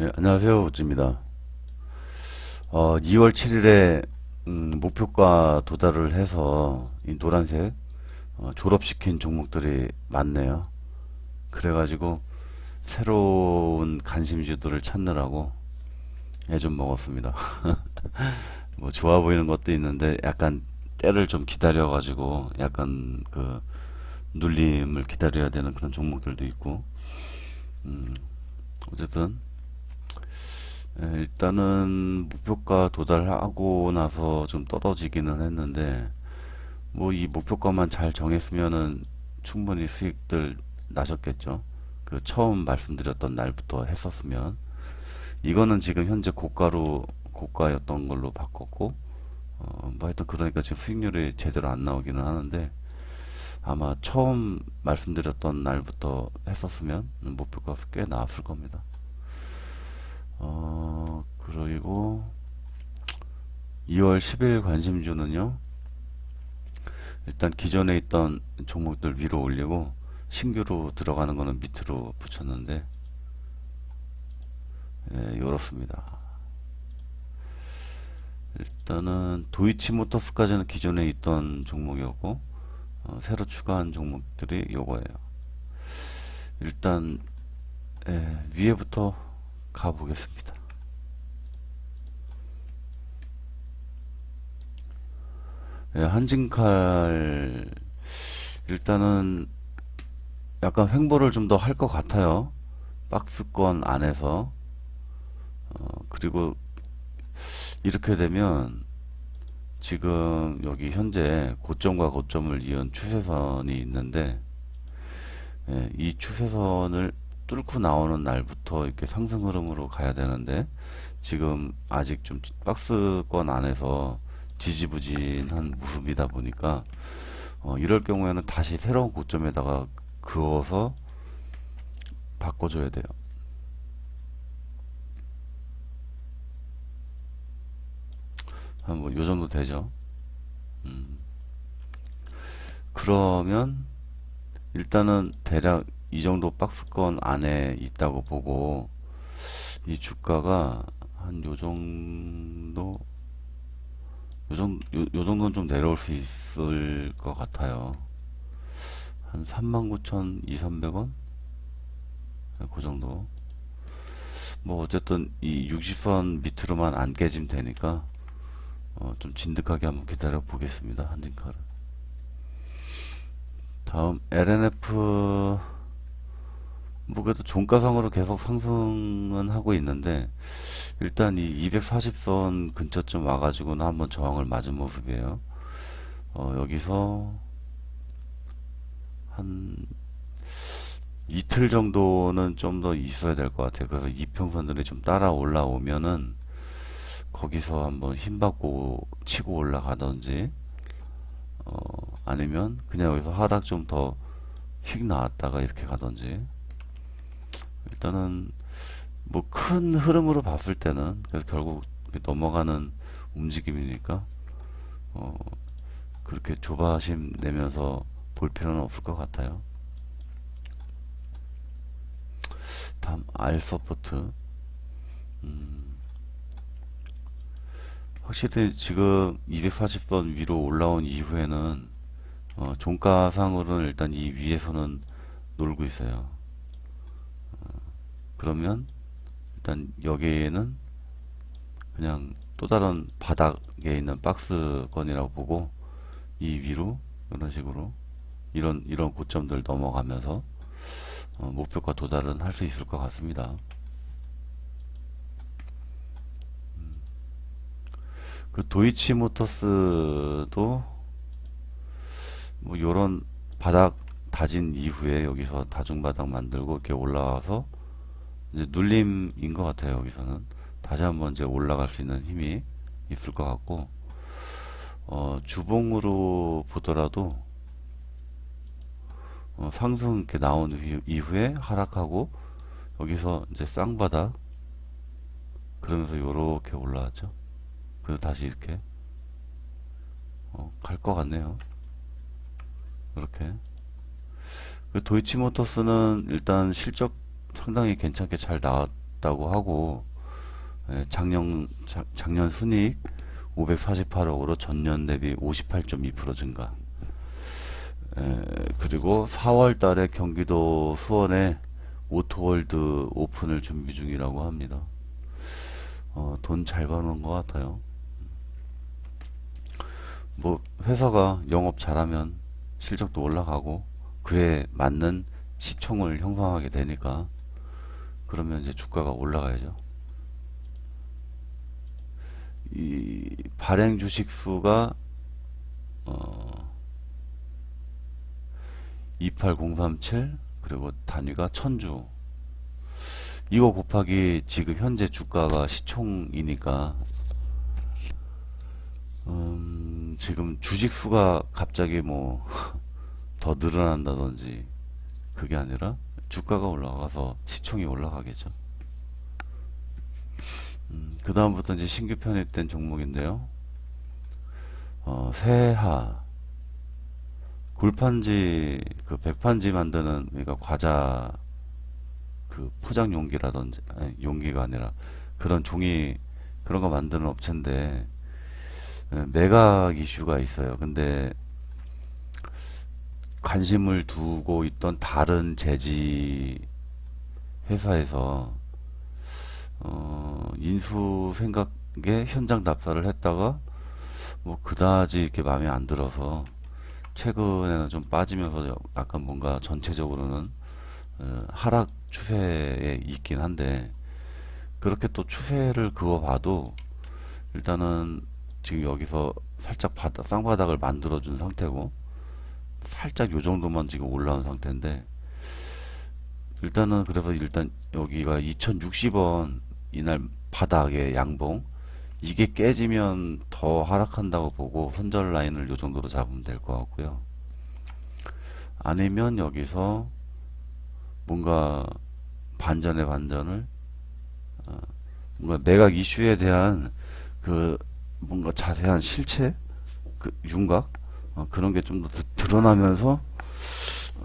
예, 안녕하세요. 우찌입니다. 어, 2월 7일에 목표가 도달을 해서 이 노란색 어, 졸업시킨 종목들이 많네요. 그래가지고 새로운 관심주들을 찾느라고 애 좀 먹었습니다. 뭐 좋아 보이는 것도 있는데 약간 때를 좀 기다려가지고 약간 그 눌림을 기다려야 되는 그런 종목들도 있고 음, 어쨌든 예, 일단은 목표가 도달하고 나서 좀 떨어지기는 했는데 뭐 이 목표가만 잘 정했으면은 충분히 수익들 나셨겠죠. 그 처음 말씀드렸던 날부터 했었으면 이거는 지금 현재 고가로 고가였던 걸로 바꿨고 어, 뭐 하여튼 그러니까 지금 수익률이 제대로 안 나오기는 하는데 아마 처음 말씀드렸던 날부터 했었으면 목표가 꽤 나왔을 겁니다. 어, 그리고 2월 10일 관심주는요. 일단 기존에 있던 종목들 위로 올리고 신규로 들어가는 거는 밑으로 붙였는데 예, 요렇습니다. 일단은 도이치모터스까지는 기존에 있던 종목이었고 어, 새로 추가한 종목들이 요거예요. 일단 예, 위에부터 가보겠습니다. 예, 한진칼 일단은 약간 횡보를 좀 더 할 것 같아요. 박스권 안에서 어, 그리고 이렇게 되면 지금 여기 현재 고점과 고점을 이은 추세선이 있는데 예, 이 추세선을 뚫고 나오는 날부터 이렇게 상승 흐름으로 가야 되는데 지금 아직 좀 박스권 안에서 지지부진한 모습이다 보니까 어, 이럴 경우에는 다시 새로운 고점에다가 그어서 바꿔줘야 돼요. 한 뭐 요 정도 되죠. 음. 그러면 일단은 대략 이 정도 박스권 안에 있다고 보고 이 주가가 한 요 정도 요 정도 요, 요 정도는 좀 내려올 수 있을 것 같아요. 한 39,200원? 그 정도. 뭐 어쨌든 이 60선 밑으로만 안 깨지면 되니까 어, 좀 진득하게 한번 기다려 보겠습니다. 한진카를. 다음 LNF 뭐 그래도 종가상으로 계속 상승은 하고 있는데 일단 이 240선 근처쯤 와가지고는 한번 저항을 맞은 모습이에요. 어, 여기서 한 이틀 정도는 좀 더 있어야 될 것 같아요. 그래서 이평선들이 좀 따라 올라오면은 거기서 한번 힘 받고 치고 올라가든지 어, 아니면 그냥 여기서 하락 좀 더 휙 나왔다가 이렇게 가든지 일단은 뭐 큰 흐름으로 봤을 때는 그래서 결국 넘어가는 움직임이니까 어, 그렇게 조바심 내면서 볼 필요는 없을 것 같아요. 다음 R 서포트 음, 확실히 지금 240선 위로 올라온 이후에는 어, 종가상으로는 일단 이 위에서는 놀고 있어요. 어, 그러면 일단 여기에는 그냥 또 다른 바닥에 있는 박스권이라고 보고 이 위로 이런 식으로 이런 이런 고점들 넘어가면서 어, 목표가 도달은 할 수 있을 것 같습니다. 음. 그 도이치 모터스도 뭐 요런 바닥 다진 이후에 여기서 다중 바닥 만들고 이렇게 올라와서 이제 눌림인 것 같아요. 여기서는 다시 한번 이제 올라갈 수 있는 힘이 있을 것 같고 어, 주봉으로 보더라도 어, 상승 이렇게 나온 이후- 이후에 하락하고 여기서 이제 쌍바닥 그러면서 요렇게 올라왔죠. 그래서 다시 이렇게 어, 갈 것 같네요. 이렇게 그 도이치모터스는 일단 실적 상당히 괜찮게 잘 나왔던 올랐다고 하고 예, 작년 자- 작년 순이익 548억으로 전년 대비 58.2% 증가. 에, 그리고 4월 달에 경기도 수원에 오토월드 오픈을 준비 중이라고 합니다. 어, 돈 잘 버는 것 같아요. 뭐, 회사가 영업 잘하면 실적도 올라가고, 그에 맞는 시총을 형성하게 되니까, 그러면 이제 주가가 올라가야죠. 이 발행 주식 수가 어 28037 그리고 단위가 천주 이거 곱하기 지금 현재 주가가 시총이니까 음 지금 주식 수가 갑자기 뭐 더 늘어난다든지 그게 아니라 주가가 올라가서 시총이 올라가겠죠. 음, 그 다음부터 이제 신규 편입된 종목인데요. 어, 세하 굴판지 그 백판지 만드는 그러니까 과자 그 포장 용기라든지 아니, 용기가 아니라 그런 종이 그런 거 만드는 업체인데 예, 매각 이슈가 있어요. 근데 관심을 두고 있던 다른 제지 회사에서 어, 인수 생각에 현장 답사를 했다가 뭐 그다지 이렇게 마음에 안 들어서 최근에는 좀 빠지면서 약간 뭔가 전체적으로는 어, 하락 추세에 있긴 한데 그렇게 또 추세를 그어봐도 일단은 지금 여기서 살짝 바닥, 쌍바닥을 만들어 준 상태고 살짝 요 정도만 지금 올라온 상태인데 일단은 그래서 일단 여기가 2060원 이날 바닥의 양봉. 이게 깨지면 더 하락한다고 보고 손절 라인을 요 정도로 잡으면 될 것 같고요. 아니면 여기서 뭔가 반전의 반전을 어, 뭔가 매각 이슈에 대한 그 뭔가 자세한 실체? 그 윤곽 어, 그런 게 좀 더 드러나면서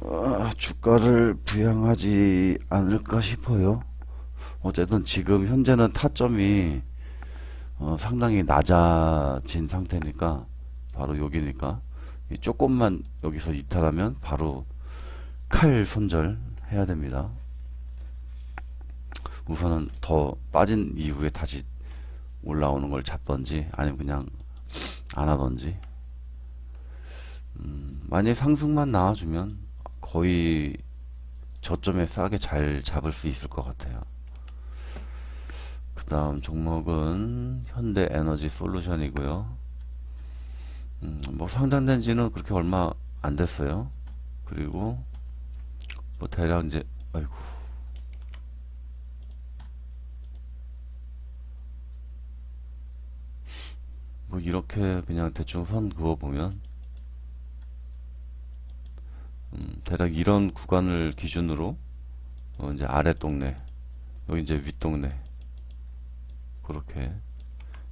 어, 주가를 부양하지 않을까 싶어요. 어쨌든 지금 현재는 타점이 어, 상당히 낮아진 상태니까 바로 여기니까 이 조금만 여기서 이탈하면 바로 칼 손절 해야 됩니다. 우선은 더 빠진 이후에 다시 올라오는 걸 잡던지 아니면 그냥 안 하던지 음, 만약 상승만 나와주면 거의 저점에 싸게 잘 잡을 수 있을 것 같아요. 그 다음 종목은 현대 에너지 솔루션이고요. 음, 뭐 상장된 지는 그렇게 얼마 안 됐어요. 그리고 뭐 대략 이제 아이고 뭐 이렇게 그냥 대충 선 그어 보면 음, 대략 이런 구간을 기준으로 어, 이제 아래 동네 여기 이제 윗 동네 그렇게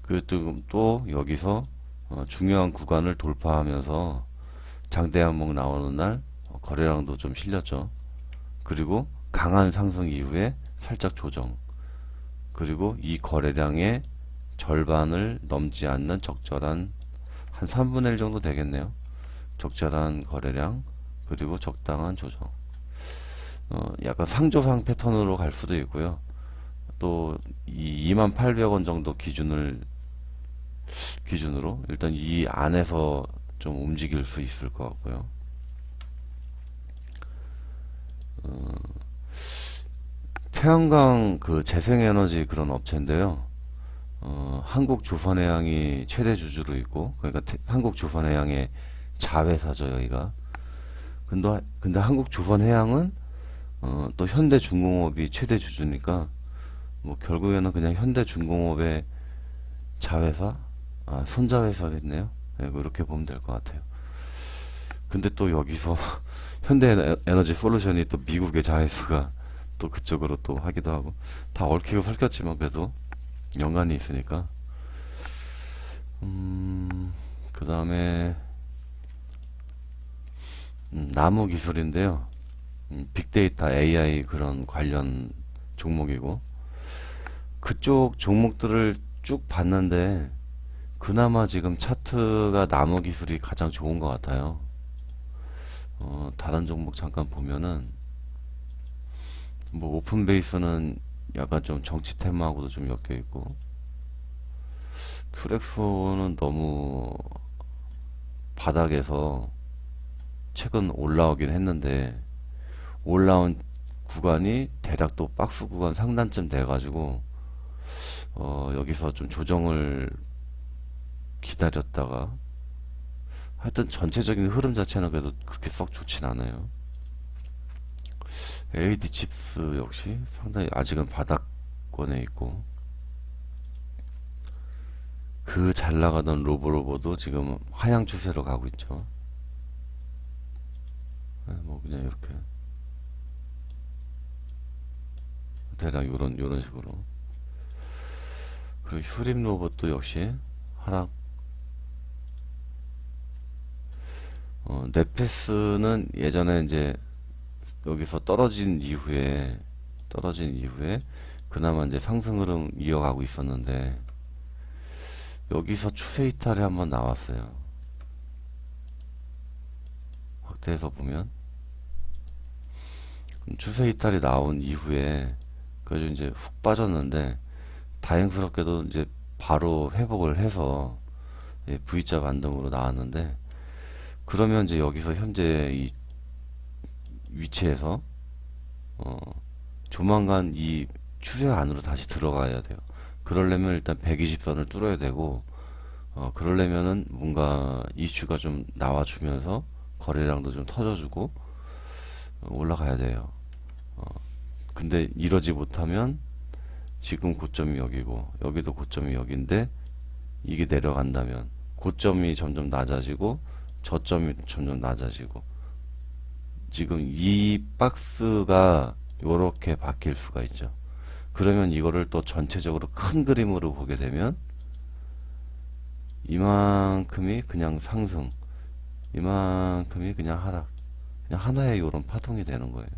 그리고 또 여기서 어, 중요한 구간을 돌파하면서 장대 한목 나오는 날 어, 거래량도 좀 실렸죠. 그리고 강한 상승 이후에 살짝 조정. 그리고 이 거래량의 절반을 넘지 않는 적절한 한 3분의 1 정도 되겠네요. 적절한 거래량 그리고 적당한 조정. 어, 약간 상조상 패턴으로 갈 수도 있고요. 또 이 28,000원 정도 기준을 기준으로 일단 이 안에서 좀 움직일 수 있을 것 같고요. 어, 태양광 그 재생에너지 그런 업체인데요. 어, 한국조선해양이 최대 주주로 있고, 그러니까 태- 한국조선해양의 자회사죠, 여기가. 근데, 근데 한국조선해양은 어, 또 현대중공업이 최대 주주니까, 뭐 결국에는 그냥 현대중공업의 자회사, 아, 손자회사겠네요. 네, 뭐 이렇게 보면 될 것 같아요. 근데 또 여기서 현대에너지 솔루션이 또 미국의 자회사가 또 그쪽으로 또 하기도 하고 다 얽히고 설켰지만 그래도 연관이 있으니까 음, 그 다음에 음, 나무 기술인데요. 음, 빅데이터 AI 그런 관련 종목이고. 그쪽 종목들을 쭉 봤는데 그나마 지금 차트가 나무 기술이 가장 좋은 것 같아요. 어, 다른 종목 잠깐 보면은 뭐 오픈 베이스는 약간 좀 정치 테마하고도 좀 엮여 있고. 큐렉소는 너무 바닥에서 최근 올라오긴 했는데 올라온 구간이 대략 또 박스 구간 상단쯤 돼가지고 어, 여기서 좀 조정을 기다렸다가 하여튼 전체적인 흐름 자체는 그래도 그렇게 썩 좋진 않아요. AD 칩스 역시 상당히 아직은 바닥권에 있고 그 잘 나가던 로보로보도 지금 하향 추세로 가고 있죠. 네, 뭐 그냥 이렇게. 대략 요런 요런 식으로. 그리고 휴림 로봇도 역시 하락. 어, 네페스는 예전에 이제 여기서 떨어진 이후에 떨어진 이후에 그나마 이제 상승 흐름 이어가고 있었는데 여기서 추세 이탈이 한번 나왔어요. 확대해서 보면 추세 이탈이 나온 이후에 그래서 이제 훅 빠졌는데 다행스럽게도 이제 바로 회복을 해서 예, V자 반등으로 나왔는데 그러면 이제 여기서 현재 이 위치에서 어 조만간 이 추세 안으로 다시 들어가야 돼요. 그러려면 일단 120선을 뚫어야 되고 어 그러려면은 뭔가 이슈가 좀 나와주면서 거래량도 좀 터져주고 어, 올라가야 돼요. 어 근데 이러지 못하면 지금 고점이 여기고 여기도 고점이 여기인데 이게 내려간다면 고점이 점점 낮아지고 저점이 점점 낮아지고 지금 이 박스가 요렇게 바뀔 수가 있죠. 그러면 이거를 또 전체적으로 큰 그림으로 보게 되면 이만큼이 그냥 상승, 이만큼이 그냥 하락, 그냥 하나의 요런 파동이 되는 거예요.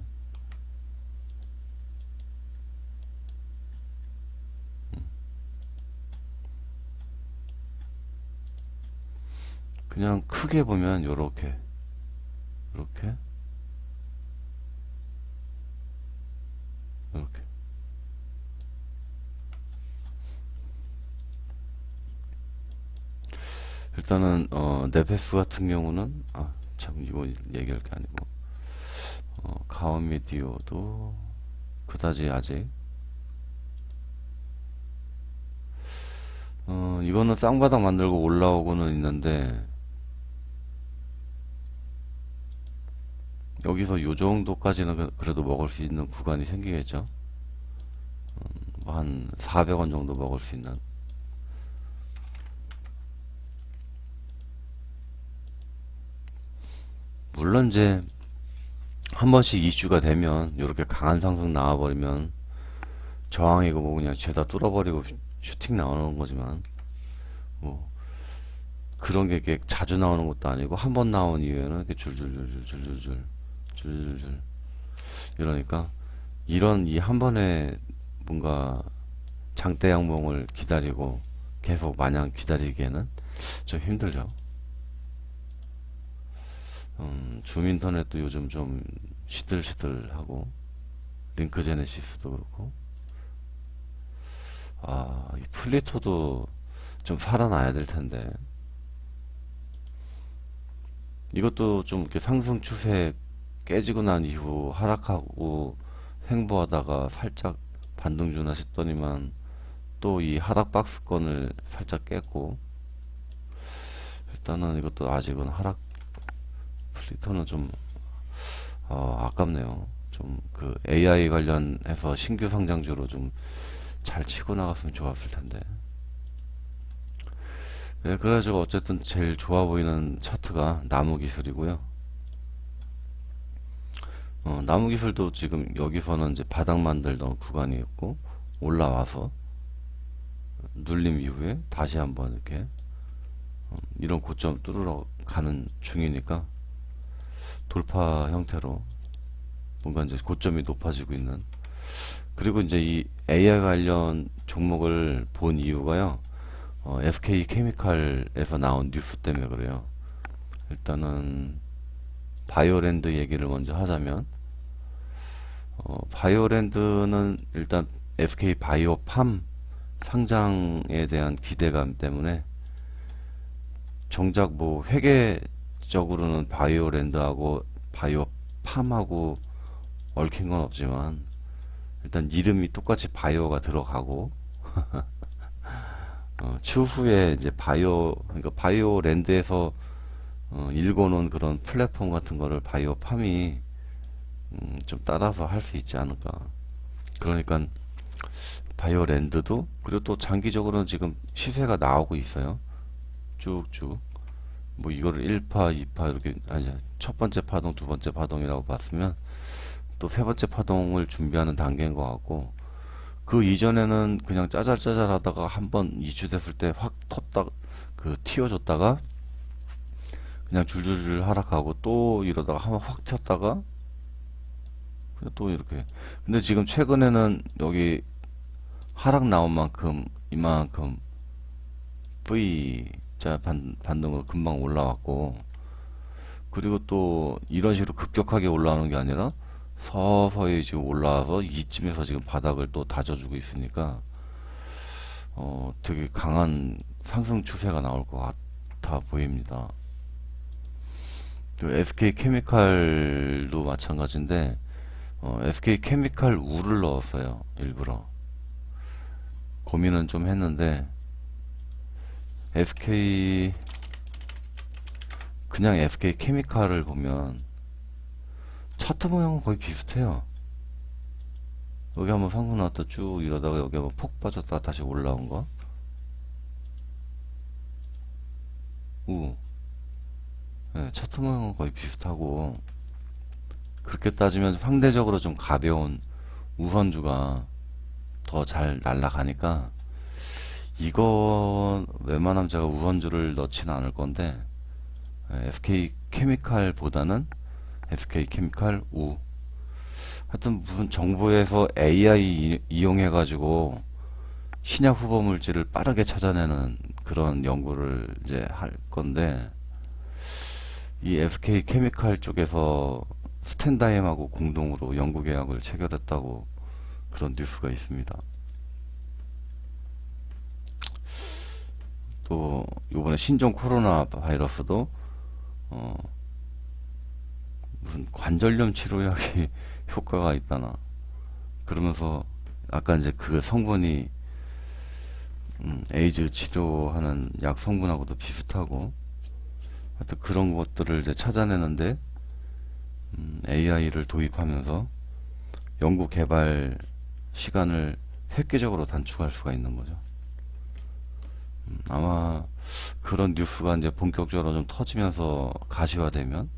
그냥 크게 보면 요렇게. 요렇게. 요렇게. 일단은 어 네페스 같은 경우는 아 참 이거 얘기할 게 아니고 어 가오미디오도 그다지 아직. 어 이거는 쌍바닥 만들고 올라오고는 있는데 여기서 요 정도까지는 그- 그래도 먹을 수 있는 구간이 생기겠죠. 음, 뭐한 400원 정도 먹을 수 있는. 물론 이제 한 번씩 이슈가 되면 이렇게 강한 상승 나와버리면 저항이고 뭐 그냥 죄다 뚫어버리고 슈- 슈팅 나오는 거지만 뭐 그런 게 이렇게 자주 나오는 것도 아니고 한 번 나온 이후에는 이렇게 줄줄줄줄줄줄 줄 줄줄줄 이러니까 이런 이 한 번에 뭔가 장대 양봉을 기다리고 계속 마냥 기다리기에는 좀 힘들죠. 음, 줌 인터넷도 요즘 좀 시들시들하고 링크 제네시스도 그렇고. 아, 이 플리토도 좀 살아나야 될 텐데. 이것도 좀 이렇게 상승 추세 깨지고 난 이후 하락하고 횡보하다가 살짝 반등 주나 싶더니만 또 이 하락 박스권을 살짝 깼고 일단은 이것도 아직은 하락 플리터는 좀 어, 아깝네요. 좀 그 AI 관련해서 신규 성장주로 좀 잘 치고 나갔으면 좋았을 텐데. 네, 그래가지고 어쨌든 제일 좋아 보이는 차트가 나무 기술이고요. 어, 나무 기술도 지금 여기서는 이제 바닥 만들던 구간이었고 올라와서 눌림 이후에 다시 한번 이렇게 어, 이런 고점 뚫으러 가는 중이니까 돌파 형태로 뭔가 이제 고점이 높아지고 있는 그리고 이제 이 AI 관련 종목을 본 이유가요. 어, SK 케미칼에서 나온 뉴스 때문에 그래요. 일단은 바이오랜드 얘기를 먼저 하자면 어, 바이오랜드는 일단 SK 바이오팜 상장에 대한 기대감 때문에 정작 뭐 회계적으로는 바이오랜드하고 바이오팜하고 얽힌 건 없지만 일단 이름이 똑같이 바이오가 들어가고 어, 추후에 이제 바이오 그러니까 바이오랜드에서 어, 일궈놓은 그런 플랫폼 같은 거를 바이오팜이 음, 좀 따라서 할 수 있지 않을까. 그러니까 바이오랜드도 그리고 또 장기적으로는 지금 시세가 나오고 있어요. 쭉쭉. 뭐 이거를 1파, 2파 이렇게 아니 첫 번째 파동, 두 번째 파동이라고 봤으면 또 세 번째 파동을 준비하는 단계인 것 같고 그 이전에는 그냥 짜잘짜잘 하다가 한번 이슈됐을 때 확 텄다 그 튀어줬다가 그냥 줄줄줄 하락하고 또 이러다가 한번 확 튀었다가 그냥 또 이렇게 근데 지금 최근에는 여기 하락 나온 만큼 이만큼 V자 반, 반등으로 금방 올라왔고 그리고 또 이런 식으로 급격하게 올라오는 게 아니라 서서히 지금 올라와서 이쯤에서 지금 바닥을 또 다져주고 있으니까 어 되게 강한 상승 추세가 나올 것 같아 보입니다. 그 SK 케미칼도 마찬가지인데 어, SK 케미칼 우를 넣었어요 일부러. 고민은 좀 했는데 SK 그냥 SK 케미칼을 보면 차트 모양은 거의 비슷해요. 여기 한번 상승 나왔다 쭉 이러다가 여기 한번 폭 빠졌다 다시 올라온 거. 우. 네, 차트 모양은 거의 비슷하고 그렇게 따지면 상대적으로 좀 가벼운 우선주가 더 잘 날아가니까 이거 웬만하면 제가 우선주를 넣지는 않을 건데 예, SK 케미칼보다는 SK 케미칼 우 하여튼 무슨 정부에서 AI 이용해 가지고 신약 후보 물질을 빠르게 찾아내는 그런 연구를 이제 할 건데 이 SK 케미칼 쪽에서 스탠다임하고 공동으로 연구 계약을 체결했다고 그런 뉴스가 있습니다. 또 이번에 신종 코로나 바이러스도 어 무슨 관절염 치료약이 효과가 있다나 그러면서 아까 이제 그 성분이 음, 에이즈 치료하는 약 성분하고도 비슷하고 하여튼 그런 것들을 이제 찾아내는데 음, AI를 도입하면서 연구 개발 시간을 획기적으로 단축할 수가 있는 거죠. 음, 아마 그런 뉴스가 이제 본격적으로 좀 터지면서 가시화되면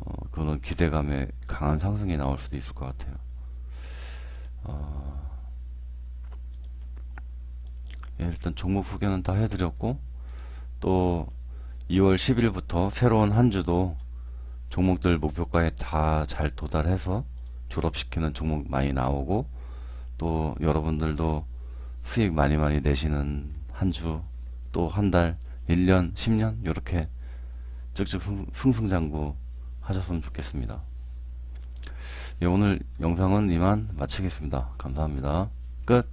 어, 그런 기대감에 강한 상승이 나올 수도 있을 것 같아요. 어, 예, 일단 종목 소개는 다 해드렸고 또 2월 10일부터 새로운 한 주도 종목들 목표가에 다 잘 도달해서 졸업시키는 종목 많이 나오고 또 여러분들도 수익 많이 많이 내시는 한 주 또 한 달, 1년, 10년 이렇게 쭉쭉 승- 승승장구 하셨으면 좋겠습니다. 예, 오늘 영상은 이만 마치겠습니다. 감사합니다. 끝.